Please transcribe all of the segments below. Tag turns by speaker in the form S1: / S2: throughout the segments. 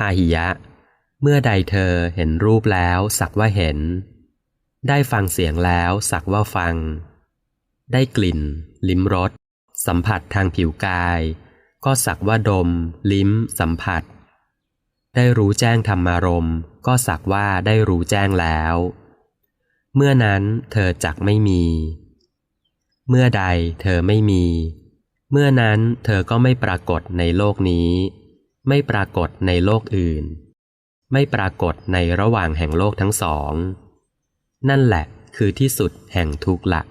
S1: พาหิยะ เมื่อใดเธอเห็นรูปแล้ว สักว่าเห็น ได้ฟังเสียงแล้ว สักว่าฟัง ได้กลิ่น ลิ้มรสสัมผัสทางผิวกาย ก็สักว่าดม ลิ้ม สัมผัส ได้รู้แจ้งธรรมารมก็สักว่าได้รู้แจ้งแล้ว เมื่อนั้นเธอจักไม่มี เมื่อใดเธอไม่มี เมื่อนั้นเธอก็ไม่ปรากฏในโลกนี้ ไม่ปรากฏในโลกอื่น ไม่ปรากฏในระหว่างแห่งโลกทั้งสอง นั่นแหละคือที่สุดแห่งทุกข์ละ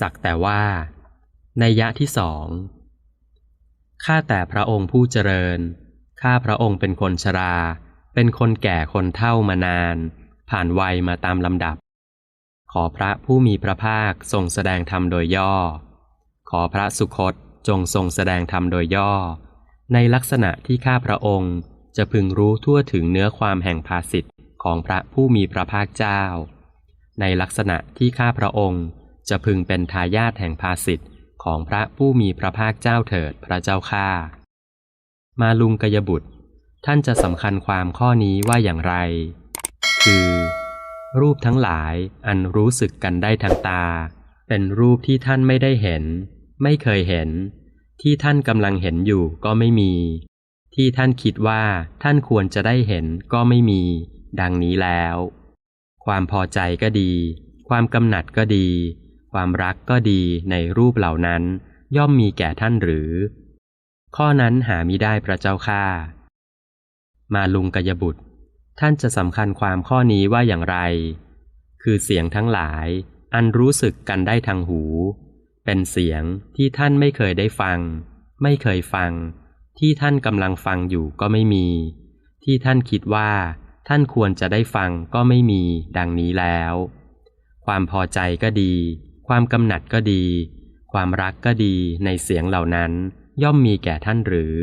S1: สักแต่ว่า ในยะที่สองข้าแต่พระองค์ผู้เจริญ ข้าพระองค์เป็นคนชรา เป็นคนแก่คนเฒ่ามานาน ผ่านวัยมาตามลำดับ ขอพระผู้มีพระภาคทรงแสดงธรรมโดยย่อ ขอพระสุคตจงทรงแสดงธรรมโดยย่อ ในลักษณะที่ข้าพระองค์จะพึงรู้ทั่วถึงเนื้อความแห่งภาสิทธิ์ของพระผู้มีพระภาคเจ้า ในลักษณะที่ข้าพระองค์จะพึงเป็นทายาทแห่งภาสิทธิ์ของพระผู้มีพระภาคเจ้าเถิดพระเจ้าข้ามาลุงกยบุตร ท่านจะสำคัญความข้อนี้ว่าอย่างไร คือ รูปทั้งหลายอันรู้สึกกันได้ทางตา เป็นรูปที่ท่านไม่ได้เห็น ไม่เคยเห็น ที่ท่านกำลังเห็นอยู่ก็ไม่มี ที่ท่านคิดว่าท่านควรจะได้เห็นก็ไม่มี ดังนี้แล้ว ความพอใจก็ดี ความกำหนัดก็ดี ความรักก็ดีในรูปเหล่านั้น ย่อมมีแก่ท่านหรือ ข้อนั้นหามิได้พระเจ้าค่ามาลุงกยบุตร ท่านจะสำคัญความข้อนี้ว่าอย่างไร คือเสียงทั้งหลาย อันรู้สึกกันได้ทางหู เป็นเสียงที่ท่านไม่เคยได้ฟัง ไม่เคยฟัง ที่ท่านกำลังฟังอยู่ก็ไม่มี ที่ท่านคิดว่าท่านควรจะได้ฟังก็ไม่มีดังนี้แล้ว ความพอใจก็ดี ความกำหนัดก็ดี ความรักก็ดีในเสียงเหล่านั้นย่อมมีแก่ท่านหรือ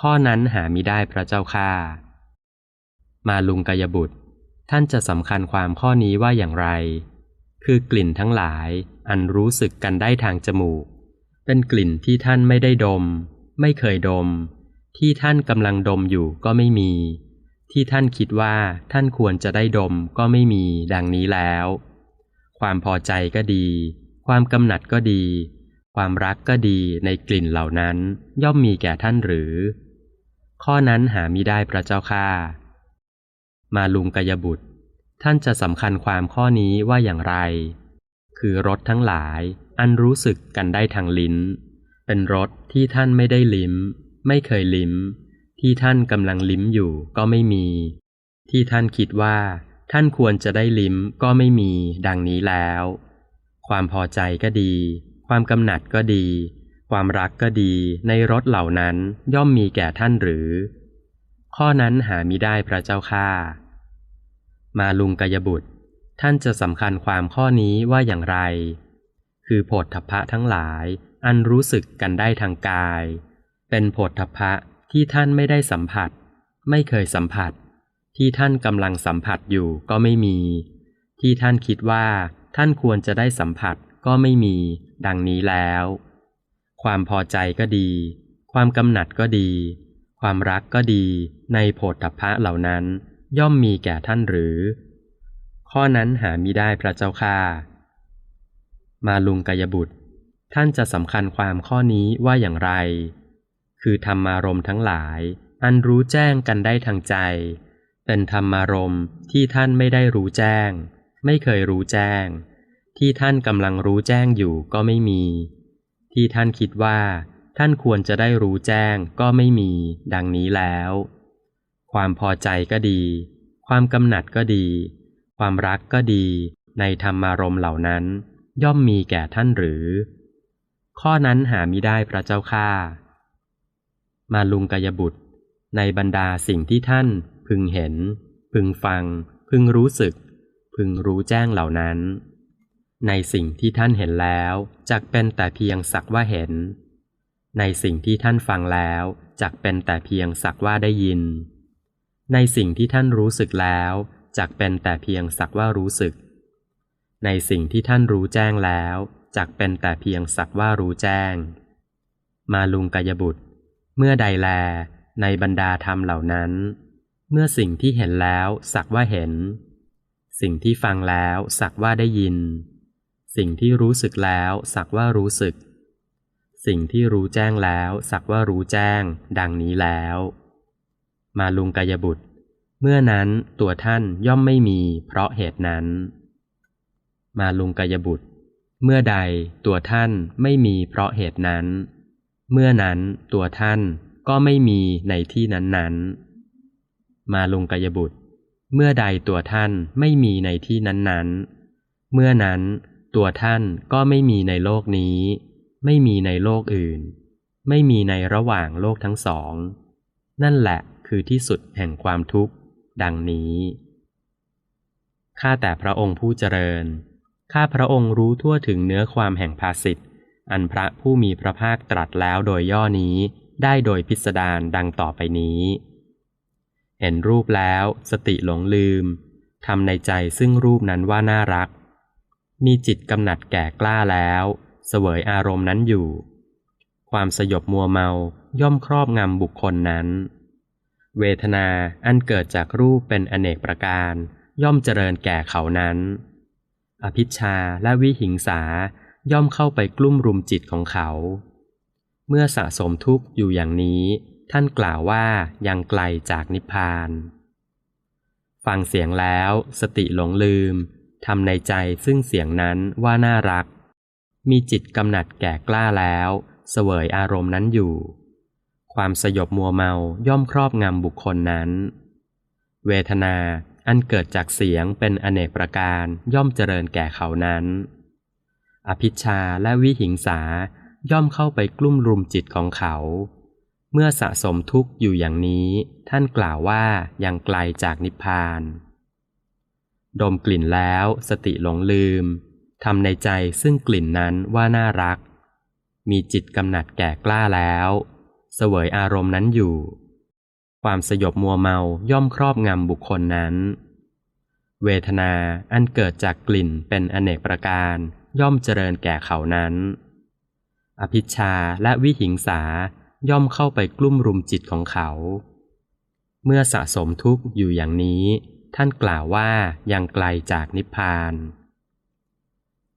S1: ข้อนั้นหามิได้พระเจ้าค่า มาลุงกยบุตร ท่านจะสำคัญความข้อนี้ว่าอย่างไร คือกลิ่นทั้งหลาย อันรู้สึกกันได้ทางจมูก เป็นกลิ่นที่ท่านไม่ได้ดม ไม่เคยดม ที่ท่านกำลังดมอยู่ก็ไม่มี ที่ท่านคิดว่าท่านควรจะได้ดมก็ไม่มีดังนี้แล้ว ความพอใจก็ดี ความกำหนัดก็ดี ความรักก็ดีในกลิ่นเหล่านั้นย่อมมีแก่ท่านหรือ ข้อนั้นหามิได้พระเจ้าค่ามาลุงกยบุตร ท่านจะสำคัญความข้อนี้ว่าอย่างไร คือรสทั้งหลายอันรู้สึกกันได้ทางลิ้น เป็นรสที่ท่านไม่ได้ลิ้ม ไม่เคยลิ้ม ที่ท่านกำลังลิ้มอยู่ก็ไม่มี ที่ท่านคิดว่า ท่านควรจะได้ลิ้มก็ไม่มีดังนี้แล้ว ความพอใจก็ดี ความกำหนัดก็ดี ความรักก็ดีในรสเหล่านั้นย่อมมีแก่ท่านหรือ ข้อนั้นหามิได้พระเจ้าค่ามาลุงกยบุตร ท่านจะสำคัญความข้อนี้ว่าอย่างไร คือโผฏฐัพพะทั้งหลาย อันรู้สึกกันได้ทางกาย เป็นโผฏฐัพพะที่ท่านไม่ได้สัมผัส ไม่เคยสัมผัส ที่ท่านกำลังสัมผัสอยู่ก็ไม่มี ที่ท่านคิดว่า ท่านควรจะได้สัมผัสก็ไม่มี ดังนี้แล้ว ความพอใจก็ดี ความกำหนัดก็ดี ความรักก็ดี ในโผฏฐัพพะเหล่านั้น ย่อมมีแก่ท่านหรือ ข้อนั้นหามิได้พระเจ้าค่ามาลุงกายบุตร ท่านจะสำคัญความข้อนี้ว่าอย่างไร คือธรรมารมทั้งหลาย อันรู้แจ้งกันได้ทางใจ เป็นธรรมารมที่ท่านไม่ได้รู้แจ้ง ไม่เคยรู้แจ้ง ที่ท่านกำลังรู้แจ้งอยู่ก็ไม่มี ที่ท่านคิดว่า ท่านควรจะได้รู้แจ้งก็ไม่มี ดังนี้แล้ว ความพอใจก็ดี ความกำหนัดก็ดี ความรักก็ดีในธรรมารมเหล่านั้น ย่อมมีแก่ท่านหรือ ข้อนั้นหามิได้พระเจ้าค่ามาลุงกยบุตร ในบรรดาสิ่งที่ท่าน พึงเห็น พึงฟัง พึงรู้สึก พึงรู้แจ้งเหล่านั้น ในสิ่งที่ท่านเห็นแล้วจักเป็นแต่เพียงสักว่าเห็น ในสิ่งที่ท่านฟังแล้วจักเป็นแต่เพียงสักว่าได้ยิน ในสิ่งที่ท่านรู้สึกแล้ว จักเป็นแต่เพียงสักว่ารู้สึก ในสิ่งที่ท่านรู้แจ้งแล้วจักเป็นแต่เพียงสักว่ารู้แจ้ง มาลุงกายบุตร เมื่อใดแล ในบรรดาธรรมเหล่านั้น เมื่อสิ่งที่เห็นแล้วสักว่าเห็น สิ่งที่ฟังแล้วสักว่าได้ยิน สิ่งที่รู้สึกแล้วสักว่ารู้สึก สิ่งที่รู้แจ้งแล้วสักว่ารู้แจ้ง ดังนี้แล้ว มาลุงกายบุตร เมื่อนั้นตัวท่านย่อมไม่มีเพราะเหตุนั้น มาลุงกายบุตร เมื่อใดตัวท่านไม่มีเพราะเหตุนั้น เมื่อนั้นตัวท่านก็ไม่มีในที่นั้นๆมาลุงกายบุตร เมื่อใดตัวท่านไม่มีในที่นั้นๆเมื่อนั้นตัวท่านก็ไม่มีในโลกนี้ ไม่มีในโลกอื่น ไม่มีในระหว่างโลกทั้งสอง นั่นแหละคือที่สุดแห่งความทุกข์ ดังนี้ ข้าแต่พระองค์ผู้เจริญ ข้าพระองค์รู้ทั่วถึงเนื้อความแห่งภาสิทธอันพระผู้มีพระภาคตรัสแล้วโดยย่อนี้ได้โดยพิสดารดังต่อไปนี้ เห็นรูปแล้วสติหลงลืมทำในใจซึ่งรูปนั้นว่าน่ารัก มีจิตกำหนัดแก่กล้าแล้ว เสวยอารมณ์นั้นอยู่ ความสยบมัวเมาย่อมครอบงำบุคคลนั้น เวทนาอันเกิดจากรูปเป็นอเนกประการ ย่อมเจริญแก่เขานั้น อภิชาและวิหิงสาย่อมเข้าไปกลุ่มรุมจิตของเขา เมื่อสะสมทุกข์อยู่อย่างนี้ ท่านกล่าวว่ายังไกลจากนิพพาน ฟังเสียงแล้วสติหลงลืมทำในใจซึ่งเสียงนั้นว่าน่ารัก มีจิตกำหนัดแก่กล้าแล้ว เสวยอารมณ์นั้นอยู่ ความสยบมัวเมาย่อมครอบงำบุคคลนั้น เวทนาอันเกิดจากเสียงเป็นอเนกประการย่อมเจริญแก่เขานั้น อภิชาและวิหิงสาย่อมเข้าไปกลุ่มรุมจิตของเขา เมื่อสะสมทุกข์อยู่อย่างนี้ ท่านกล่าวว่ายังไกลจากนิพพาน ดมกลิ่นแล้วสติหลงลืมทำในใจซึ่งกลิ่นนั้นว่าน่ารัก มีจิตกำหนัดแก่กล้าแล้ว เสวยอารมณ์นั้นอยู่ ความสยบมัวเมาย่อมครอบงำบุคคลนั้น เวทนาอันเกิดจากกลิ่นเป็นอเนกประการย่อมเจริญแก่เขานั้น อภิชาและวิหิงสาย่อมเข้าไปกลุ่มรุมจิตของเขา เมื่อสะสมทุกข์อยู่อย่างนี้ ท่านกล่าวว่ายังไกลจากนิพพาน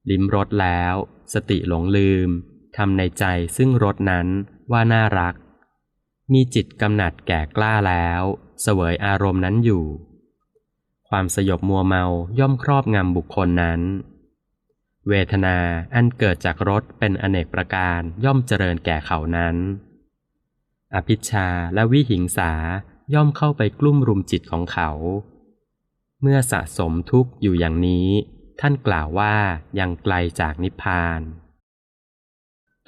S1: ลิ้มรสแล้ว สติหลงลืมทำในใจซึ่งรสนั้นว่าน่ารัก มีจิตกำหนัดแก่กล้าแล้ว เสวยอารมณ์นั้นอยู่ ความสยบมัวเมาย่อมครอบงำบุคคลนั้น เวทนาอันเกิดจากรสเป็นอเนกประการย่อมเจริญแก่เขานั้น อภิชาและวิหิงสาย่อมเข้าไปกลุ่มรุมจิตของเขา เมื่อสะสมทุกข์อยู่อย่างนี้ ท่านกล่าวว่ายังไกลจากนิพพาน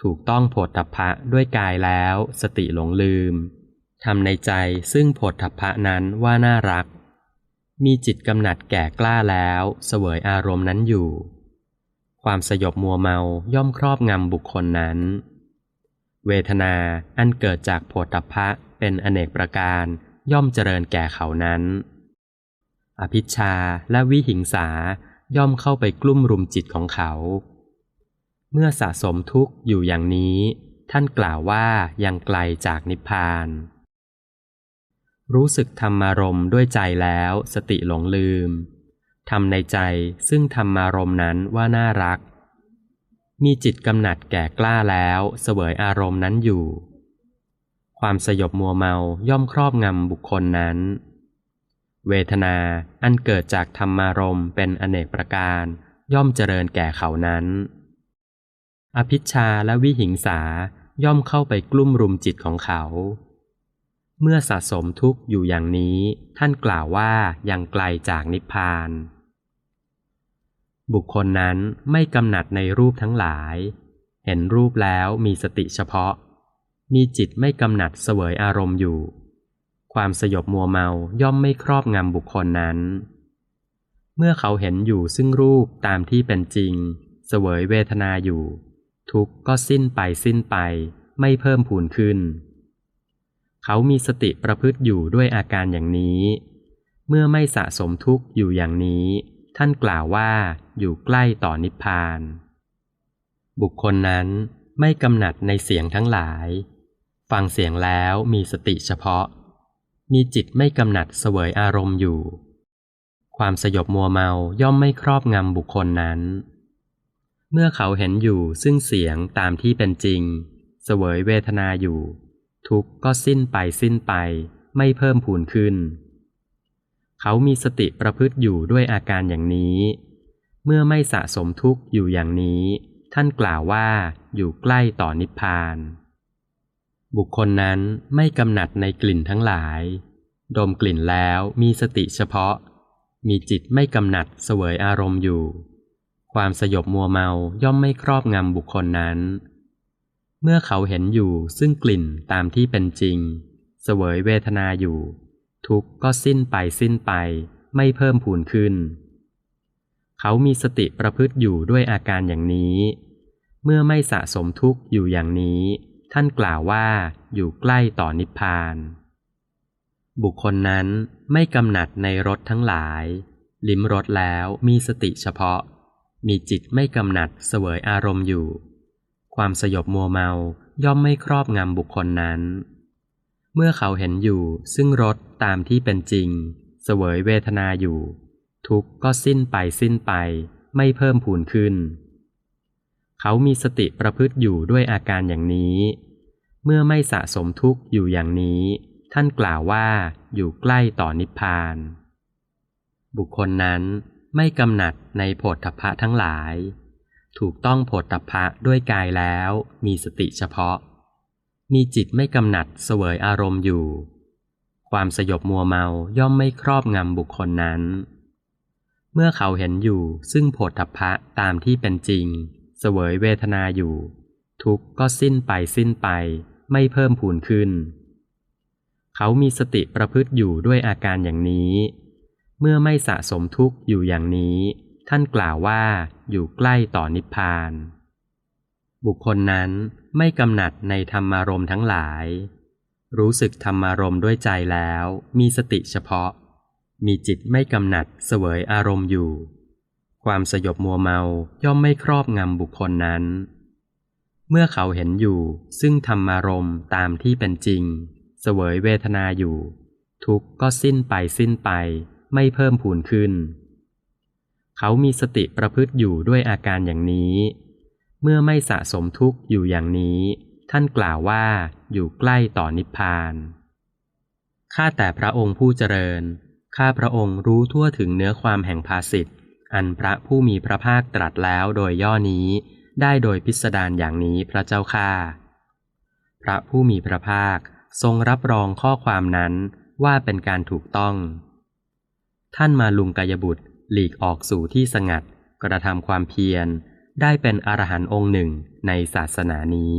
S1: ถูกต้องโผฏฐัพพะด้วยกายแล้ว สติหลงลืมทำในใจซึ่งโผฏฐัพพะนั้นว่าน่ารัก มีจิตกำหนัดแก่กล้าแล้วเสวยอารมณ์นั้นอยู่ ความสยบมัวเมาย่อมครอบงำบุคคลนั้น เวทนาอันเกิดจากโผฏฐัพพะเป็นอเนกประการย่อมเจริญแก่เขานั้น อภิชาและวิหิงสาย่อมเข้าไปกลุ่มรุมจิตของเขา เมื่อสะสมทุกข์อยู่อย่างนี้ ท่านกล่าวว่ายังไกลจากนิพพาน รู้สึกธรรมารมณ์ด้วยใจแล้วสติหลงลืมทำในใจซึ่งธรรมารมณ์นั้นว่าน่ารัก มีจิตกำหนัดแก่กล้าแล้วเสวยอารมณ์นั้นอยู่ ความสยบมัวเมาย่อมครอบงำบุคคลนั้น เวทนาอันเกิดจากธรรมารมณ์เป็นอเนกประการ ย่อมเจริญแก่เขานั้น อภิชาและวิหิงสาย่อมเข้าไปกลุ่มรุมจิตของเขา เมื่อสะสมทุกข์อยู่อย่างนี้ท่านกล่าวว่ายังไกลจากนิพพาน บุคคลนั้นไม่กำหนัดในรูปทั้งหลาย เห็นรูปแล้วมีสติเฉพาะ มีจิตไม่กำหนัดเสวยอารมณ์อยู่ ความสยบมัวเมาย่อมไม่ครอบงำบุคคลนั้น เมื่อเขาเห็นอยู่ซึ่งรูปตามที่เป็นจริง เสวยเวทนาอยู่ ทุกข์ก็สิ้นไปสิ้นไปไม่เพิ่มพูนขึ้น เขามีสติประพฤติอยู่ด้วยอาการอย่างนี้ เมื่อไม่สะสมทุกข์อยู่อย่างนี้ ท่านกล่าวว่าอยู่ใกล้ต่อนิพพาน บุคคลนั้นไม่กำหนัดในเสียงทั้งหลาย ฟังเสียงแล้วมีสติเฉพาะ มีจิตไม่กำหนัดเสวยอารมณ์อยู่ ความสยบมัวเมาย่อมไม่ครอบงำบุคคลนั้น เมื่อเขาเห็นอยู่ซึ่งเสียงตามที่เป็นจริง เสวยเวทนาอยู่ ทุกข์ก็สิ้นไปสิ้นไป ไม่เพิ่มพูนขึ้น เขามีสติประพฤติอยู่ด้วยอาการอย่างนี้ เมื่อไม่สะสมทุกข์อยู่อย่างนี้ ท่านกล่าวว่าอยู่ใกล้ต่อนิพพาน บุคคลนั้นไม่กำหนัดในกลิ่นทั้งหลาย ดมกลิ่นแล้วมีสติเฉพาะ มีจิตไม่กำหนัดเสวยอารมณ์อยู่ ความสยบมัวเมาย่อมไม่ครอบงำบุคคลนั้น เมื่อเขาเห็นอยู่ซึ่งกลิ่นตามที่เป็นจริง เสวยเวทนาอยู่ ทุกก็สิ้นไปสิ้นไป ไม่เพิ่มพูนขึ้น เขามีสติประพฤติอยู่ด้วยอาการอย่างนี้ เมื่อไม่สะสมทุกข์อยู่อย่างนี้ ท่านกล่าวว่าอยู่ใกล้ต่อนิพพาน บุคคลนั้นไม่กำหนัดในรสทั้งหลาย ลิ้มรสแล้วมีสติเฉพาะ มีจิตไม่กำหนัดเสวยอารมณ์อยู่ ความสยบมัวเมาย่อมไม่ครอบงำบุคคลนั้น เมื่อเขาเห็นอยู่ซึ่งรสตามที่เป็นจริง เสวยเวทนาอยู่ ทุกข์ก็สิ้นไปสิ้นไป ไม่เพิ่มพูนขึ้น เขามีสติประพฤติอยู่ด้วยอาการอย่างนี้ เมื่อไม่สะสมทุกข์อยู่อย่างนี้ ท่านกล่าวว่าอยู่ใกล้ต่อนิพพาน บุคคลนั้น ไม่กำหนัดในโผฏฐัพพะทั้งหลาย ถูกต้องโผฏฐัพพะด้วยกายแล้วมีสติเฉพาะ มีจิตไม่กำหนัดเสวยอารมณ์อยู่ ความสยบมัวเมาย่อมไม่ครอบงำบุคคลนั้น เมื่อเขาเห็นอยู่ซึ่งโผฏฐัพพะตามที่เป็นจริง เสวยเวทนาอยู่ ทุกข์ก็สิ้นไปสิ้นไปไม่เพิ่มพูนขึ้น เขามีสติประพฤติอยู่ด้วยอาการอย่างนี้ เมื่อไม่สะสมทุกข์อยู่อย่างนี้ ท่านกล่าวว่าอยู่ใกล้ต่อนิพพาน บุคคลนั้นไม่กำหนัดในธรรมารมณ์ทั้งหลาย รู้สึกธรรมารมณ์ด้วยใจแล้ว มีสติเฉพาะ มีจิตไม่กำหนัดเสวยอารมณ์อยู่ ความสยบมัวเมาย่อมไม่ครอบงำบุคคลนั้น เมื่อเขาเห็นอยู่ซึ่งธรรมารมณ์ตามที่เป็นจริง เสวยเวทนาอยู่ ทุกข์ก็สิ้นไปสิ้นไป ไม่เพิ่มพูนขึ้น เขามีสติประพฤติอยู่ด้วยอาการอย่างนี้ เมื่อไม่สะสมทุกข์อยู่อย่างนี้ ท่านกล่าวว่าอยู่ใกล้ต่อนิพพาน ข้าแต่พระองค์ผู้เจริญ ข้าพระองค์รู้ทั่วถึงเนื้อความแห่งภาสิทธิ์อันพระผู้มีพระภาคตรัสแล้วโดยย่อนี้ ได้โดยพิสดารอย่างนี้พระเจ้าข้าพระผู้มีพระภาคทรงรับรองข้อความนั้นว่าเป็นการถูกต้อง ท่านมาลุงกายบุตร หลีกออกสู่ที่สงัด กระทำความเพียร ได้เป็นอรหันต์องค์หนึ่งในศาสนานี้